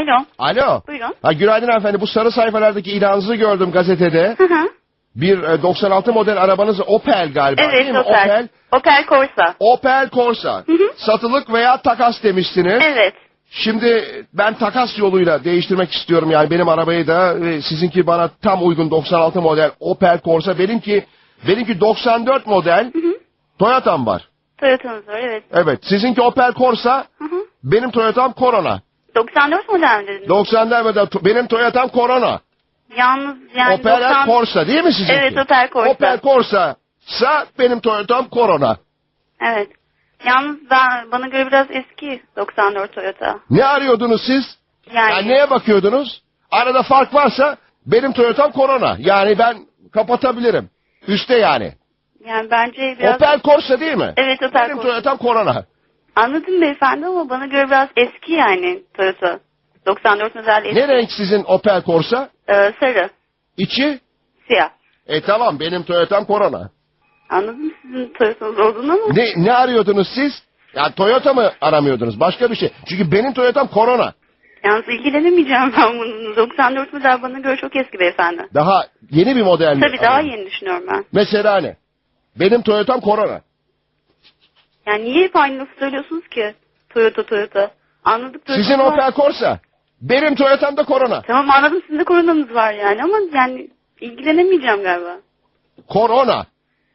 Alo. Alo. Buyurun. Ha, günaydın hanımefendi. Bu sarı sayfalardaki ilanınızı gördüm gazetede. Hı hı. Bir e, 96 model arabanız Opel galiba değil Evet mi? Opel. Opel. Opel Corsa. Opel Corsa. Hı hı. Satılık veya takas demiştiniz. Evet. Şimdi ben takas yoluyla değiştirmek istiyorum yani benim arabayı da ve sizinki bana tam uygun 96 model Opel Corsa. Benimki benimki 94 model Hı hı. Toyota'm var. Toyota'nız var evet. Evet sizinki Opel Corsa Hı hı. benim Toyota'm Corona. 94 model mi dediniz? 94 model benim Toyota'm Corona. Yalnız yani Opel 90... Corsa değil mi sizinki? Evet Opel Corsa. Opel Corsa sa benim Toyota'm Corona. Evet. Yalnız ben, bana göre biraz eski 94 Toyota. Ne arıyordunuz siz? Yani, Yani neye bakıyordunuz? Arada fark varsa benim Toyota'm Corona. Yani ben kapatabilirim. Üste yani. yani bence biraz... Opel Corsa değil mi? Evet Opel Benim Corsa. Toyota'm Corona. Anladım beyefendi ama bana göre biraz eski yani Toyota. 94 model eski. Ne renk sizin Opel Corsa? Ee, sarı, İçi? siyah. E tamam benim Toyota'm Corona. Anladım sizin Toyota'nız olduğunu ama. Ne, ne arıyordunuz siz? Ya Toyota mı aramıyordunuz? Başka bir şey. Çünkü benim Toyota'm Corona. Yalnız ilgilenemeyeceğim ben bunun. 94 model bana göre çok eski beyefendi. Daha yeni bir model mi? Tabii daha arıyorsunuz? yeni düşünüyorum ben. Mesela ne? Benim Toyota'm Corona. Yani niye hep aynı lafı söylüyorsunuz ki? Toyota Toyota. Anladık Toyota Sizin var. Opel Corsa. Benim Toyota'm da Corona. Tamam anladım sizin de koronanız var yani ama yani ilgilenemeyeceğim galiba. Corona.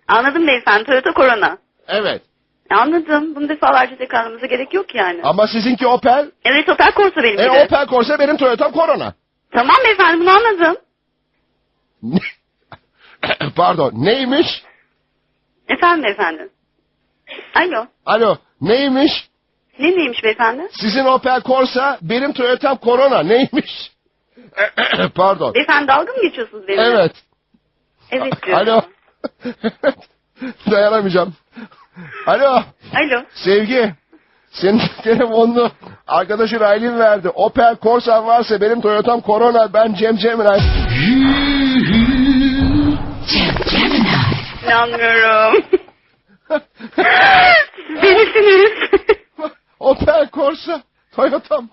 Anladım beyefendi Toyota Corona. Evet. Anladım. Bunu defalarca tekrarlamamıza gerek yok yani. Ama sizinki Opel. Evet Opel Corsa benimki E de. Opel Corsa benim Toyota'm Corona. Tamam beyefendi bunu anladım. Pardon. Neymiş? Efendim beyefendi. Alo. Alo. Neymiş? Ne neymiş beyefendi? Sizin Opel Corsa benim Toyota'm Corona. Neymiş? Pardon. Beyefendi dalga mı geçiyorsunuz benimle? Evet. Evet diyorum. Alo. Dayanamayacağım. Alo. Alo. Sevgi. Senin telefonunu arkadaşın Aylin verdi. Opel Corsa varsa benim Toyota'm Corona. Ben Cem Cemray. İnanmıyorum. Toyota'm.